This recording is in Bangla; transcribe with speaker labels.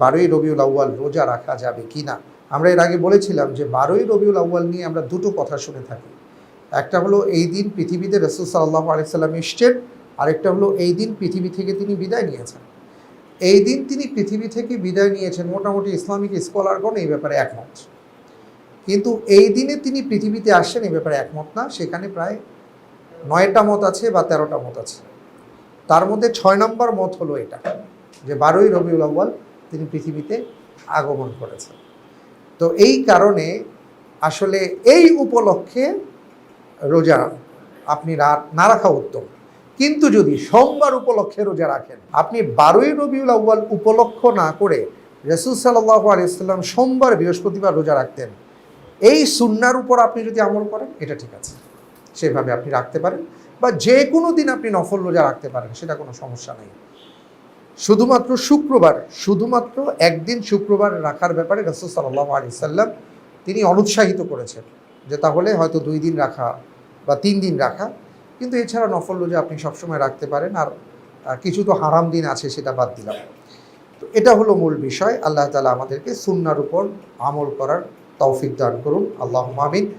Speaker 1: বারোই রবিউল আউ্য়াল রোজা রাখা যাবে কি না? আমরা এর আগে বলেছিলাম যে বারোই রবিউল আউ্য়াল নিয়ে আমরা দুটো কথা শুনে থাকি। একটা হলো, এই দিন পৃথিবীতে রসুল সাল্লাহ আলাইসাল্লাম এসছেন। আরেকটা হলো, এই দিন পৃথিবী থেকে তিনি বিদায় নিয়েছেন। এই দিন তিনি পৃথিবী থেকে বিদায় নিয়েছেন। মোটামুটি ইসলামিক স্কলারগণ এই ব্যাপারে একমত। কিন্তু এই দিনে তিনি পৃথিবীতে আসছেন এই ব্যাপারে একমত না। সেখানে প্রায় নয়টা মত আছে বা তেরোটা মত আছে। তার মধ্যে ছয় নম্বর মত হলো এটা, যে বারোই রবিউল আউ্য়াল তিনি পৃথিবীতে আগমন করেছেন। তো এই কারণে আসলে এই উপলক্ষে রোজা আপনি না রাখা উত্তম। কিন্তু যদি সোমবার উপলক্ষে রোজা রাখেন, আপনি বারোই রবিউল আউ্য়াল উপলক্ষ না করে রসুল সাল্লাহ আলিয়াল্লাম সোমবার, বৃহস্পতিবার রোজা রাখতেন, এই সুন্নার উপর আপনি যদি আমল করেন, এটা ঠিক আছে। সেভাবে আপনি রাখতে পারেন বা যে কোনো দিন আপনি নফল রোজা রাখতে পারেন, সেটা কোনো সমস্যা নেই। শুধুমাত্র শুক্রবার, শুধুমাত্র একদিন শুক্রবার রাখার ব্যাপারে রসুল সাল্লাহ আলি সাল্লাম তিনি অনুৎসাহিত করেছেন যে তাহলে হয়তো দুই দিন রাখা বা তিন দিন রাখা। কিন্তু এছাড়া নফল রোজা আপনি সবসময় রাখতে পারেন আর কিছু তো হারাম দিন আছে সেটা বাদ দিলাম। তো এটা হলো মূল বিষয়। আল্লাহ তালা আমাদেরকে সুন্নার উপর আমল করার তৌফিক দান করুন। আল্লাহ মামিন